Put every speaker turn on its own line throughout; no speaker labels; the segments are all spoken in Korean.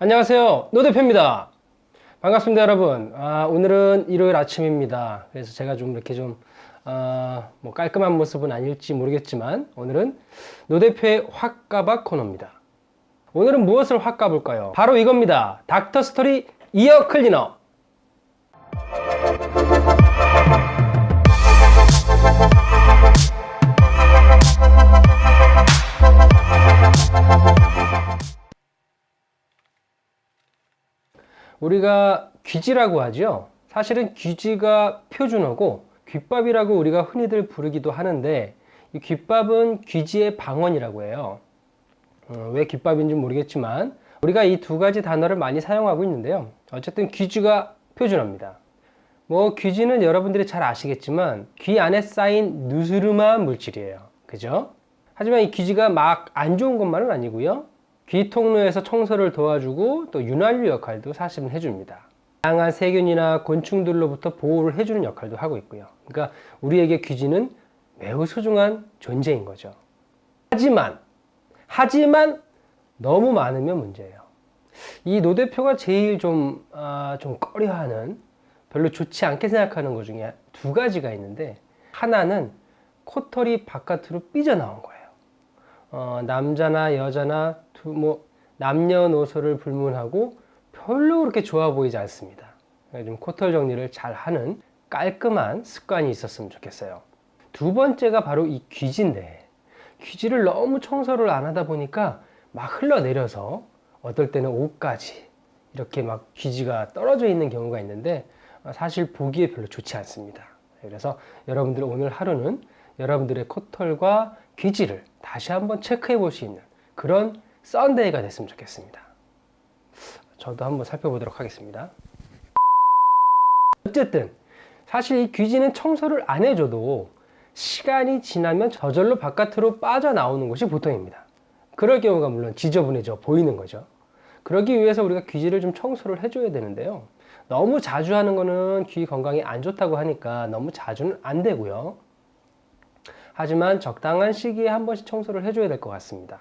안녕하세요. 노 대표입니다. 반갑습니다, 여러분. 아, 오늘은 일요일 아침입니다. 그래서 제가 좀 이렇게 좀, 아, 뭐 깔끔한 모습은 아닐지 모르겠지만, 오늘은 노 대표의 확 까봐 코너입니다. 오늘은 무엇을 확 까볼까요? 바로 이겁니다. 닥터 스토리 이어 클리너. 우리가 귀지라고 하죠. 사실은 귀지가 표준어고 귓밥이라고 우리가 흔히들 부르기도 하는데 이 귓밥은 귀지의 방언이라고 해요. 어, 왜 귓밥인지 모르겠지만 우리가 이 두 가지 단어를 많이 사용하고 있는데요. 어쨌든 귀지가 표준어입니다. 뭐 귀지는 여러분들이 잘 아시겠지만 귀 안에 쌓인 누스름한 물질이에요. 그죠? 하지만 이 귀지가 막 안 좋은 것만은 아니고요. 귀 통로에서 청소를 도와주고 또 윤활유 역할도 사실은 해줍니다. 다양한 세균이나 곤충들로부터 보호를 해주는 역할도 하고 있고요. 그러니까 우리에게 귀지는 매우 소중한 존재인 거죠. 하지만, 하지만 너무 많으면 문제예요. 이 노 대표가 제일 좀, 아, 좀 꺼려하는, 별로 좋지 않게 생각하는 것 중에 두 가지가 있는데, 하나는 코털이 바깥으로 삐져나온 거예요. 어, 남자나 여자나 두, 뭐 남녀노소를 불문하고 별로 그렇게 좋아 보이지 않습니다. 좀 코털 정리를 잘 하는 깔끔한 습관이 있었으면 좋겠어요. 두 번째가 바로 이 귀지인데 귀지를 너무 청소를 안 하다 보니까 막 흘러내려서 어떨 때는 옷까지 이렇게 막 귀지가 떨어져 있는 경우가 있는데 사실 보기에 별로 좋지 않습니다. 그래서 여러분들 오늘 하루는 여러분들의 코털과 귀지를 다시 한번 체크해 볼 수 있는 그런 썬데이가 됐으면 좋겠습니다. 저도 한번 살펴보도록 하겠습니다. 어쨌든 사실 이 귀지는 청소를 안 해줘도 시간이 지나면 저절로 바깥으로 빠져나오는 것이 보통입니다. 그럴 경우가 물론 지저분해져 보이는 거죠. 그러기 위해서 우리가 귀지를 좀 청소를 해줘야 되는데요. 너무 자주 하는 거는 귀 건강에 안 좋다고 하니까 너무 자주는 안 되고요. 하지만 적당한 시기에 한 번씩 청소를 해줘야 될 것 같습니다.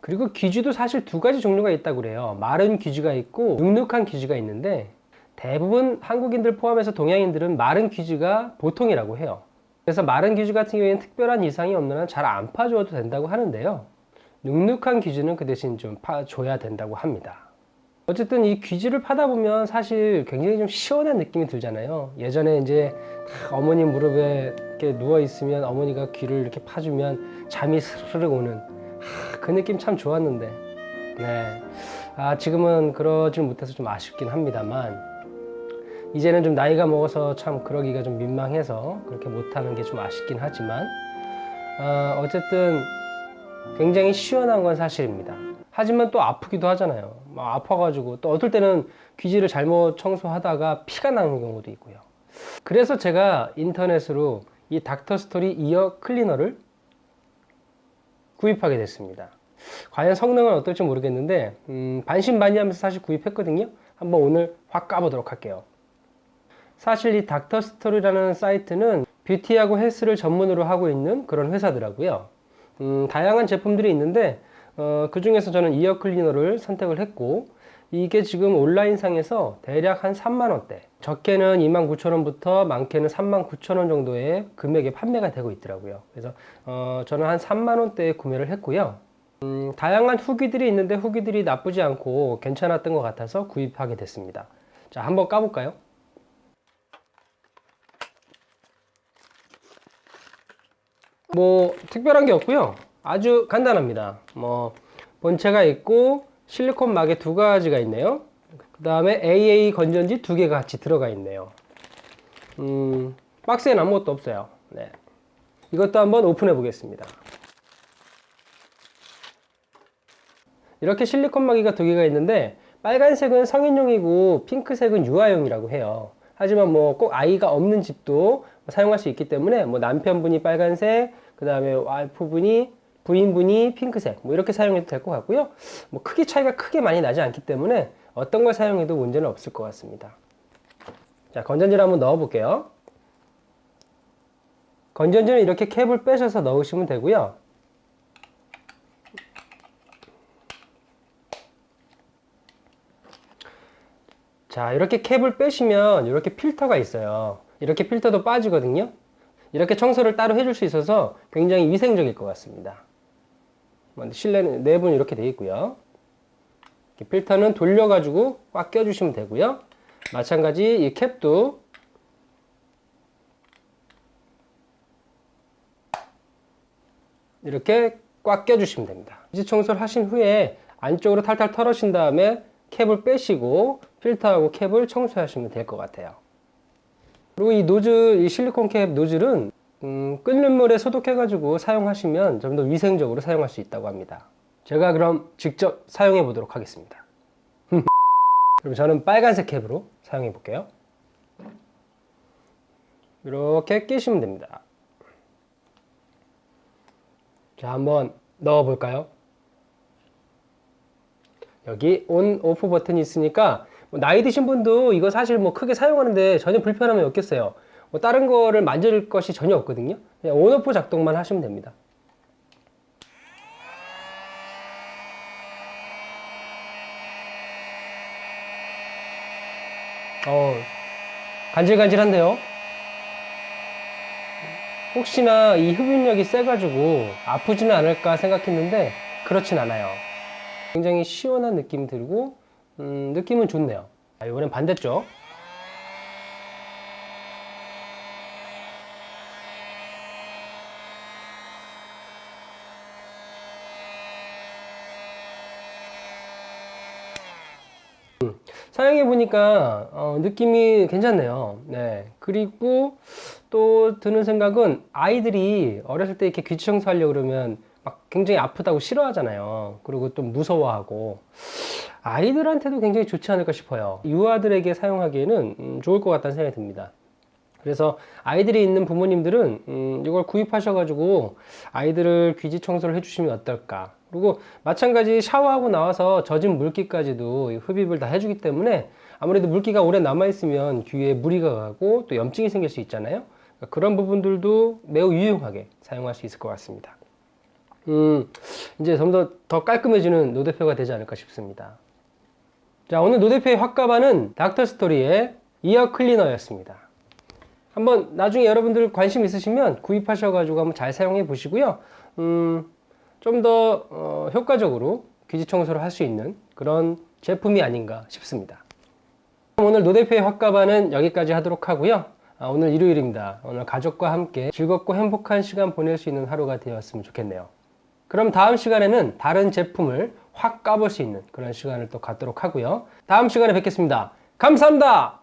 그리고 귀지도 사실 두 가지 종류가 있다고 그래요. 마른 귀지가 있고 눅눅한 귀지가 있는데 대부분 한국인들 포함해서 동양인들은 마른 귀지가 보통이라고 해요. 그래서 마른 귀지 같은 경우에는 특별한 이상이 없는 한 잘 안 파줘도 된다고 하는데요. 눅눅한 귀지는 그 대신 좀 파줘야 된다고 합니다. 어쨌든 이 귀지를 파다 보면 사실 굉장히 좀 시원한 느낌이 들잖아요. 예전에 이제 어머니 무릎에 이렇게 누워 있으면 어머니가 귀를 이렇게 파주면 잠이 스르륵 오는 하, 그 느낌 참 좋았는데, 네. 아, 지금은 그러질 못해서 좀 아쉽긴 합니다만, 이제는 좀 나이가 먹어서 참 그러기가 좀 민망해서 그렇게 못하는 게 좀 아쉽긴 하지만, 어, 어쨌든 굉장히 시원한 건 사실입니다. 하지만 또 아프기도 하잖아요. 막 아파가지고 또 어떨 때는 귀지를 잘못 청소하다가 피가 나는 경우도 있고요. 그래서 제가 인터넷으로 이 닥터 스토리 이어 클리너를 구입하게 됐습니다. 과연 성능은 어떨지 모르겠는데 음, 반신반의하면서 사실 구입했거든요. 한번 오늘 확 까보도록 할게요. 사실 이 닥터 스토리라는 사이트는 뷰티하고 헬스를 전문으로 하고 있는 그런 회사더라고요. 음, 다양한 제품들이 있는데 어, 그 중에서 저는 이어 클리너를 선택을 했고 이게 지금 온라인상에서 대략 한 3만원대. 적게는 29,000원부터 많게는 39,000원 정도의 금액에 판매가 되고 있더라고요. 그래서 어, 저는 한 3만원대에 구매를 했고요. 음, 다양한 후기들이 있는데 후기들이 나쁘지 않고 괜찮았던 것 같아서 구입하게 됐습니다. 자 한번 까볼까요? 뭐 특별한 게 없고요. 아주 간단합니다. 뭐 본체가 있고 실리콘 막에 두 가지가 있네요. 그 다음에 AA 건전지 두 개가 같이 들어가 있네요. 음, 박스에는 아무것도 없어요. 네. 이것도 한번 오픈해 보겠습니다. 이렇게 실리콘 마개가 두 개가 있는데 빨간색은 성인용이고 핑크색은 유아용이라고 해요. 하지만 뭐 꼭 아이가 없는 집도 사용할 수 있기 때문에 뭐 남편분이 빨간색 그 다음에 와이프분이 부인분이 핑크색 뭐 이렇게 사용해도 될 것 같고요 뭐 크기 차이가 크게 많이 나지 않기 때문에 어떤 걸 사용해도 문제는 없을 것 같습니다 자 건전지를 한번 넣어 볼게요 건전지는 이렇게 캡을 빼셔서 넣으시면 되고요 자, 이렇게 캡을 빼시면 이렇게 필터가 있어요. 이렇게 필터도 빠지거든요. 이렇게 청소를 따로 해줄 수 있어서 굉장히 위생적일 것 같습니다. 뭐 실내는 내부는 이렇게 되어 있고요. 필터는 돌려가지고 꽉 껴주시면 되고요. 마찬가지 이 캡도 이렇게 꽉 껴주시면 됩니다. 이지 청소를 하신 후에 안쪽으로 탈탈 털으신 다음에 캡을 빼시고 필터하고 캡을 청소하시면 될 것 같아요. 그리고 이 노즐, 이 실리콘 캡 노즐은 음, 끓는 물에 소독해가지고 사용하시면 좀 더 위생적으로 사용할 수 있다고 합니다. 제가 그럼 직접 사용해 보도록 하겠습니다. 그럼 저는 빨간색 캡으로 사용해 볼게요. 이렇게 끼시면 됩니다. 자, 한번 넣어 볼까요? 여기 온, 오프 버튼이 있으니까 뭐 나이 드신 분도 이거 사실 뭐 크게 사용하는데 전혀 불편함이 없겠어요. 뭐 다른 거를 만질 것이 전혀 없거든요. 그냥 온, 오프 작동만 하시면 됩니다. 어, 간질간질한데요? 혹시나 이 흡입력이 세가지고 아프지는 않을까 생각했는데 그렇진 않아요. 굉장히 시원한 느낌 들고 음, 느낌은 좋네요. 자, 이번엔 반대쪽. 사용해 보니까 어, 느낌이 괜찮네요. 네. 그리고 또 드는 생각은 아이들이 어렸을 때 이렇게 귀지 청소하려고 그러면 막 굉장히 아프다고 싫어하잖아요. 그리고 또 무서워하고 아이들한테도 굉장히 좋지 않을까 싶어요. 유아들에게 사용하기에는 음, 좋을 것 같다는 생각이 듭니다. 그래서 아이들이 있는 부모님들은 음, 이걸 구입하셔가지고 아이들을 귀지 청소를 해주시면 어떨까. 그리고 마찬가지 샤워하고 나와서 젖은 물기까지도 흡입을 다 해주기 때문에 아무래도 물기가 오래 남아있으면 귀에 무리가 가고 또 염증이 생길 수 있잖아요. 그러니까 그런 부분들도 매우 유용하게 사용할 수 있을 것 같습니다. 음, 이제 좀더더 깔끔해지는 노대표가 되지 않을까 싶습니다. 자, 오늘 노대표의 확가반은 닥터스토리의 이어 클리너였습니다. 한번 나중에 여러분들 관심 있으시면 구입하셔가지고 한번 잘 사용해 보시고요. 음, 좀 더 어, 효과적으로 귀지 청소를 할 수 있는 그런 제품이 아닌가 싶습니다. 오늘 노대표의 확가반은 여기까지 하도록 하고요. 아, 오늘 일요일입니다. 오늘 가족과 함께 즐겁고 행복한 시간 보낼 수 있는 하루가 되었으면 좋겠네요. 그럼 다음 시간에는 다른 제품을 확 까볼 수 있는 그런 시간을 또 갖도록 하고요. 다음 시간에 뵙겠습니다. 감사합니다.